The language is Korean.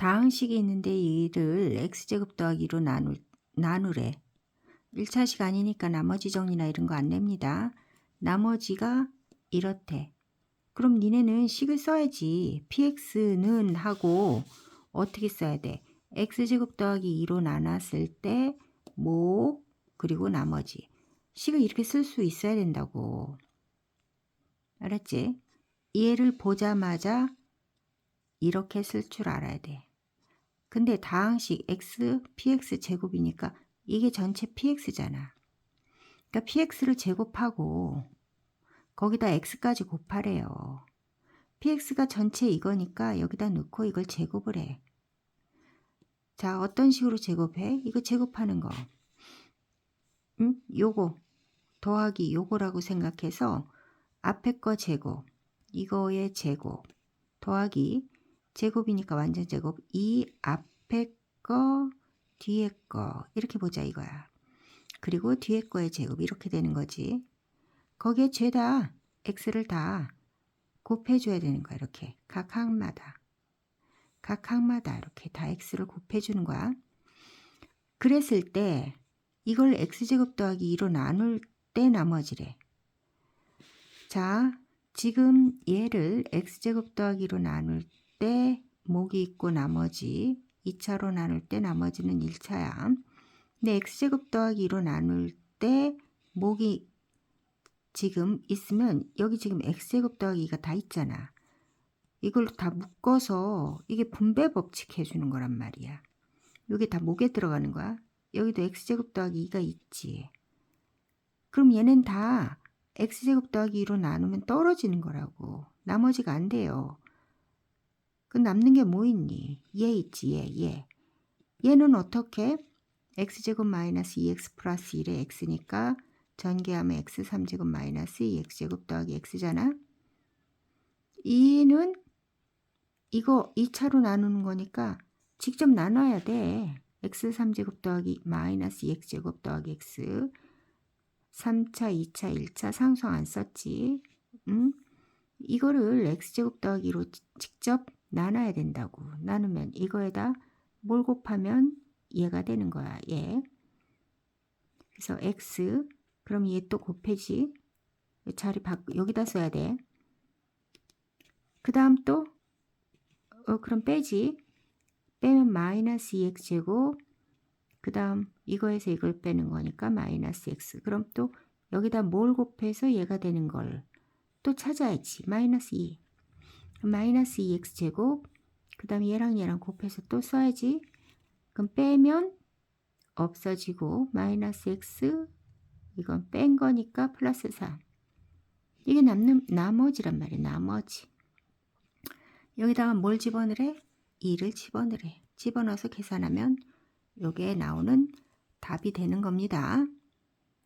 다항식이 있는데 이를 x제곱 더하기 2로 나눌, 나누래. 1차식 아니니까 나머지 정리나 이런 거 안 냅니다. 나머지가 이렇대. 그럼 니네는 식을 써야지. px는 하고 어떻게 써야 돼? x제곱 더하기 2로 나눴을 때 목, 그리고 나머지. 식을 이렇게 쓸 수 있어야 된다고. 알았지? 얘를 보자마자 이렇게 쓸 줄 알아야 돼. 근데 다항식 x, px 제곱이니까 이게 전체 px잖아. 그러니까 px를 제곱하고 거기다 x까지 곱하래요. px가 전체 이거니까 여기다 넣고 이걸 제곱을 해. 자, 어떤 식으로 제곱해? 이거 제곱하는 거. 응? 요거 더하기 요거라고 생각해서 앞에 거 제곱, 이거의 제곱 더하기 제곱이니까 완전 제곱 이 앞에 거 뒤에 거 이렇게 보자 이거야. 그리고 뒤에 거의 제곱 이렇게 되는 거지. 거기에 죄다 x를 다 곱해줘야 되는 거야 이렇게 각 항마다 각 항마다 이렇게 다 x를 곱해주는 거야. 그랬을 때 이걸 x제곱 더하기 2로 나눌 때 나머지래. 자, 지금 얘를 x제곱 더하기로 나눌 때 목이 있고 나머지 2차로 나눌 때 나머지는 1차야. 근데 x제곱 더하기 2로 나눌 때 목이 지금 있으면 여기 지금 x제곱 더하기 2가 다 있잖아. 이걸 다 묶어서 이게 분배 법칙 해주는 거란 말이야. 여기 다 목에 들어가는 거야. 여기도 x제곱 더하기 2가 있지. 그럼 얘는 다 x제곱 더하기 2로 나누면 떨어지는 거라고. 나머지가 안 돼요. 그 남는 게 뭐 있니? 얘 있지, 얘, 얘. 얘는 어떻게? x제곱 마이너스 2x 플러스 1의 x니까 전개하면 x 3제곱 마이너스 2x제곱 더하기 x잖아. 2는 이거 2차로 나누는 거니까 직접 나눠야 돼. x 3제곱 더하기 마이너스 2x제곱 더하기 x 3차, 2차, 1차 상성 안 썼지. 응? 이거를 x제곱 더하기로 직접 나눠야 된다고. 나누면 이거에다 뭘 곱하면 얘가 되는 거야. 얘. 그래서 x 그럼 얘 또 곱해지. 자리 바 여기다 써야 돼. 그 다음 또 어, 그럼 빼지. 빼면 마이너스 2x 제곱 그 다음 이거에서 이걸 빼는 거니까 마이너스 x 그럼 또 여기다 뭘 곱해서 얘가 되는 걸 또 찾아야지 마이너스 2 마이너스 2x 제곱 그 다음 얘랑 얘랑 곱해서 또 써야지 그럼 빼면 없어지고 마이너스 x 이건 뺀 거니까 플러스 3 이게 남는 나머지란 말이야 나머지 여기다가 뭘 집어넣으래? 2를 집어넣으래 집어넣어서 계산하면 요게 나오는 답이 되는 겁니다.